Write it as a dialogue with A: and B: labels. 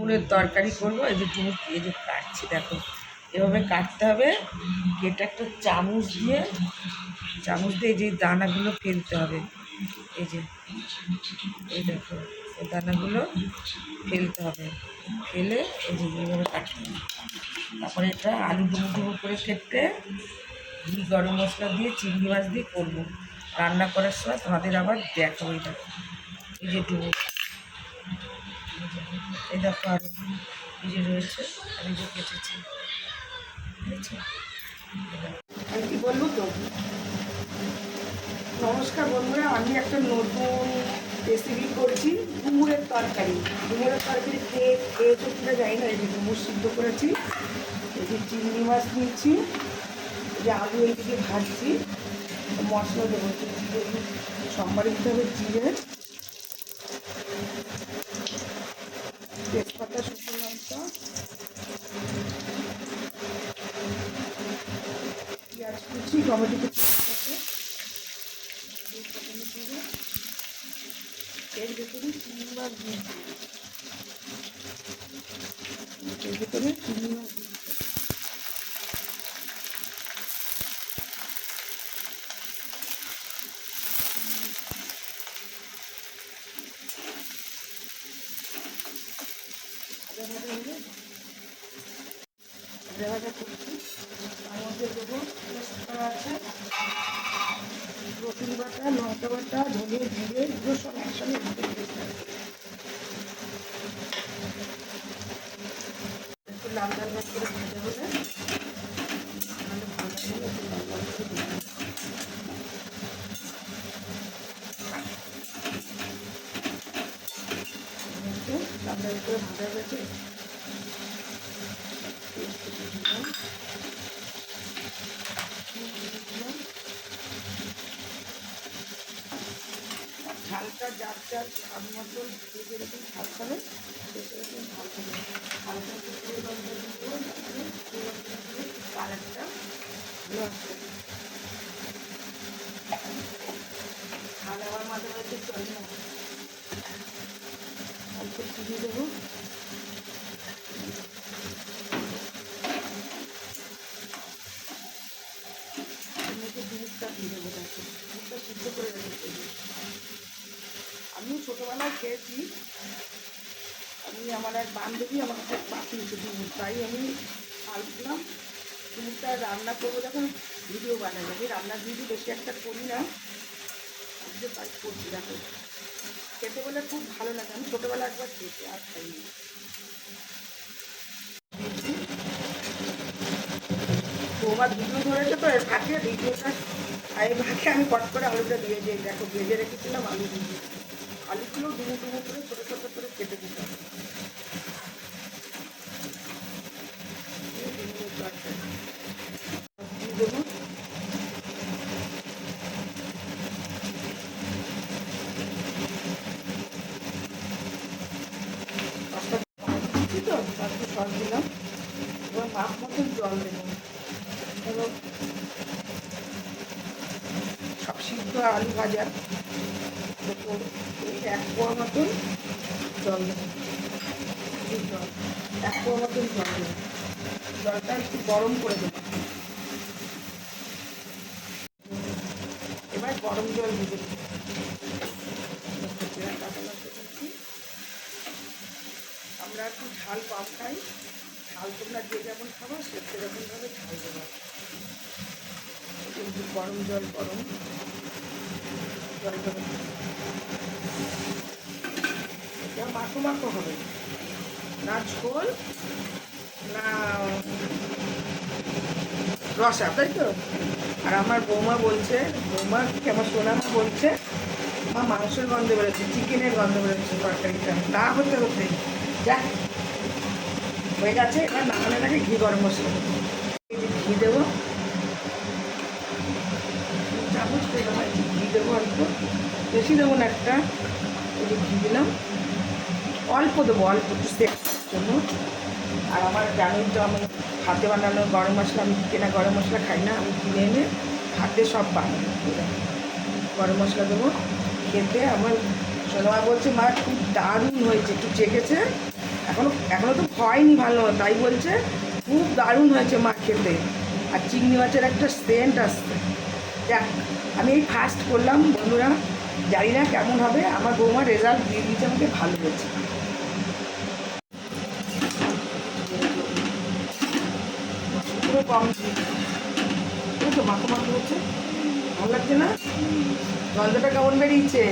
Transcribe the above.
A: ডুমুরের তরকারি করব, এই যে ডুমুর এই যে কাটছি, দেখো। এভাবে কাটতে হবে, কেটে একটা চামচ দিয়ে চামচ দিয়ে যে দানাগুলো ফেলতে হবে। এই যে, এই দেখো, এই দানাগুলো ফেলতে হবে। ফেলে এই যে এইভাবে কাটতে হবে। তারপরে এটা আলু ডুমুর ডুমুর করে কেটে ঘি, গরম মশলা দিয়ে, চিংড়ি মাছ দিয়ে করব। রান্না করার সময় তোমাদের আবার দেখাবো এটা এই যে ডুমুর এই দেখো আরও এই যে রয়েছে আমি যে কেটেছি?
B: আমি কি বলব তো? নমস্কার বন্ধুরা, আমি একটা নতুন রেসিপি করছি ডুমুরের তরকারি। ডুমুরের তরকারি খেয়ে খেয়েছো কিনা জানি না, এই যে ডুমুর সিদ্ধ করেছি। এই চিংড়ি মাছ নিচ্ছি এই যে আলু এইদিকে ভাজছি, মশলা দেবো জিরে। সোমবারে দিতে হবে জিরে। তেজপাতা শুকনো লঙ্কা পেঁয়াজ কুচি টমেটো কুচি সাথে এর ভেতরে চিংড়ি মাছ দিয়ে দিই। এর ভেতরে চিংড়ি মাছ দিয়ে দিতে হবে। আদা ভাজা হলে আদা ভাজা করছি তার মধ্যে দেবো পেস্তা আছে রসুন বাটা লঙ্কা বাটা ধনে জিরে এগুলো সব একসঙ্গে ভেজে দিতে একটু লাল লাল ভাত করে ভাজা হলে করে লাল লাল করে ভাজা হয়েছে পেস্ট দিয়ে দিলাম দিলাম ঝালটা যার যার স্বাদ মতো যে যেরকম ঝাল খাবে সে সেরকম ঝাল খাবে হালকা একটু তেল লঙ্কা দিব তারপরে লঙ্কা দিয়ে আসবে ঝাল আবার মাঝে চলে না দেবো এর মধ্যে দুধটা দিয়ে দেবো দেখো দুধটা সিদ্ধ করে রেখেছি আমিও ছোটোবেলায় খেয়েছি। আমি আমার এক বান্ধবী আমার কাছে পাঠিয়েছে দুধ। তাই আমি আললাম দুধটা রান্না করব যখন ভিডিও বানাই। আমি রান্নার ভিডিও বেশি একটা করি না। আজকে তাই করছি, দেখো। খেতে বলে খুব ভালো লাগে। আমি ছোটোবেলা একবার খেয়েছি, আর খাইনি। তোমার ভিডিও ধরেছে তো, এর ফাঁকে ভিডিওটা আর এই ফাঁকে আমি কট করে আলুটা দিয়ে দিই। দেখো, ভেজে রেখেছিলাম আলু দিয়ে। আলুগুলো ডুমো ডুমো করে ছোটো ছোটো করে কেটে দিতে হবে। দিয়ে ডুমো দেবো পাঁচটা দিচ্ছি তো পাঁচটা সস দিলাম এবার মাপ মতন জল দেবো ধরো সব সিদ্ধ আলু ভাজা। এক পোয়া মতন জল জল, এক পোয়া মতন জল দেবো। জলটা একটু গরম করে দেবো। এবার গরম জল দিয়ে দেবো। আমরা একটু ঝাল কম খাই। ঝাল তোমরা যে যেমন খাব, সে সেরকমভাবে ঝাল দেবো। গরম জল গরম। হবে। না ঝোল, না রসা, তাই তো? আর আমার বৌমা বলছে, বৌমা আমার সোনা মা বলছে? মা মাংসের গন্ধ বেরোচ্ছে চিকেনের গন্ধ বেরোচ্ছে তরকারিটা। না হতে হতে যাক হয়ে গেছে, এবার নামানোর আগে ঘি গরম মশলা ঘি দেবো। চামচ দেবো দেবো অল্প বেশি দেবো না একটা, এই ঘি দিলাম। অল্প দেবো, অল্প জন্য। আর আমার জানোই তো আমি হাতে বানানো গরম মশলা, আমি কেনা গরম মশলা খাই না, আমি কিনে এনে হাতে সব বানাই। গরম মশলা দেবো, খেতে আমার সোনা বলছে, মা, খুব দারুণ হয়েছে, একটু চেখেছে এখনও এখনও তো হয়নি ভালো, তাই বলছে, খুব দারুণ হয়েছে মা খেতে। আর চিংড়ি মাছের একটা সেন্ট আসছে। দেখ আমি এই ফার্স্ট করলাম বন্ধুরা, জানি না কেমন হবে, আমার বৌমার রেজাল্ট দিয়ে দিতে আমাকে ভালো হয়েছে। পুরো কম তো মাখো মাখো হচ্ছে। ভালো লাগছে না? গন্ধটা কেমন বেরিয়েছে?